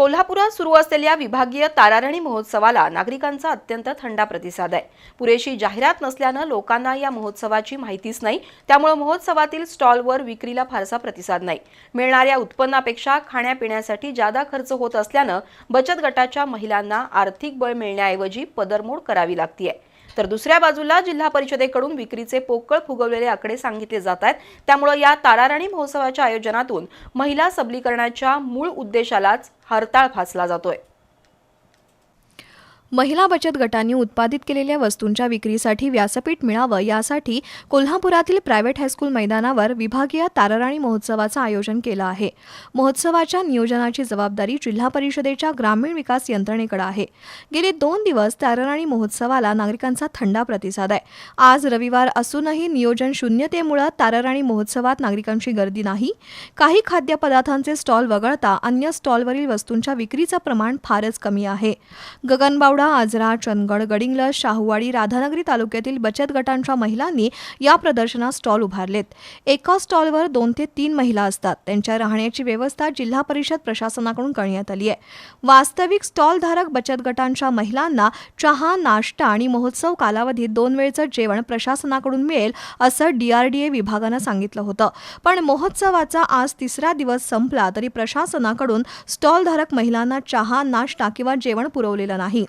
कोल्हापुरात सुरू असलेल्या विभागीय तारारणी महोत्सवाला नागरिकांचा अत्यंत थंडा प्रतिसाद आहे. पुरेशी जाहिरात नसल्यानं लोकांना या महोत्सवाची माहितीच नाही. त्यामुळे महोत्सवातील स्टॉलवर विक्रीला फारसा प्रतिसाद नाही. मिळणाऱ्या उत्पन्नापेक्षा खाण्यापिण्यासाठी जादा खर्च होत असल्यानं बचत गटाच्या महिलांना आर्थिक बळ मिळण्याऐवजी पदरमोड करावी लागतीये. तर दुसऱ्या बाजूला जिल्हा परिषदेकडून विक्रीचे पोकळ फुगवलेले आकडे सांगितले जात आहेत. त्यामुळं या ताराराणी महोत्सवाच्या आयोजनातून महिला सबलीकरणाच्या मूळ उद्देशालाच हरताळ फासला जातोय. महिला बचत गटांनी उत्पादित केलेल्या वस्तूंच्या विक्रीसाठी व्यासपीठ मिळावं यासाठी कोल्हापुरातील प्रायव्हेट हायस्कूल मैदानावर विभागीय ताराराणी महोत्सवाचं आयोजन केलं आहे. महोत्सवाच्या नियोजनाची जबाबदारी जिल्हा परिषदेच्या ग्रामीण विकास यंत्रणेकडे आहे. गेले दोन दिवस ताराराणी महोत्सवाला नागरिकांचा थंडा प्रतिसाद आहे. आज रविवार असूनही नियोजन शून्यतेमुळे ताराराणी महोत्सवात नागरिकांची गर्दी नाही. काही खाद्यपदार्थांचे स्टॉल वगळता अन्य स्टॉलवरील वस्तूंच्या विक्रीचं प्रमाण फारच कमी आहे. गगनबावडा आजरा चंदगड गडिंगलज शाहूवाडी राधानगरी तालुक्यातील बचत गटांच्या महिलांनी या प्रदर्शनात स्टॉल उभारलेत. एका स्टॉलवर दोन ते तीन महिला असतात. त्यांच्या राहण्याची व्यवस्था जिल्हा परिषद प्रशासनाकडून करण्यात आली आहे. वास्तविक स्टॉलधारक बचत गटांच्या महिलांना चहा नाश्ता आणि महोत्सव कालावधीत दोन वेळचं जेवण प्रशासनाकडून मिळेल असं डीआरडीए विभागानं सांगितलं होतं. पण महोत्सवाचा आज तिसरा दिवस संपला तरी प्रशासनाकडून स्टॉलधारक महिलांना चहा नाश्ता किंवा जेवण पुरवलेलं नाही.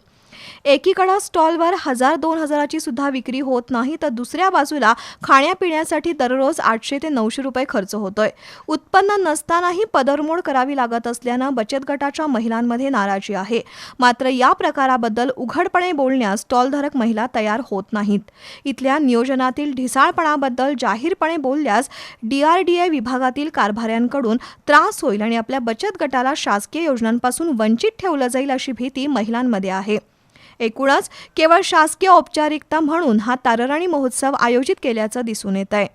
एकीकडे स्टॉलवर हजार दोन हजाराची सुद्धा विक्री होत नाही तर दुसऱ्या बाजूला खाण्यापिण्यासाठी दररोज आठशे ते नऊशे रुपये खर्च होतोय. उत्पन्न नसतानाही पदरमोड करावी लागत असल्यानं बचत गटाच्या महिलांमध्ये नाराजी आहे. मात्र या प्रकाराबद्दल उघडपणे बोलण्यास स्टॉलधारक महिला तयार होत नाहीत. इथल्या नियोजनातील ढिसाळपणाबद्दल जाहीरपणे बोलल्यास डीआरडीए विभागातील कारभाऱ्यांकडून त्रास होईल आणि आपल्या बचत गटाला शासकीय योजनांपासून वंचित ठेवलं जाईल अशी भीती महिलांमध्ये आहे. एकूणच केवळ शासकीय औपचारिकता म्हणून हा तारराणी महोत्सव आयोजित केल्याचं दिसून येत आहे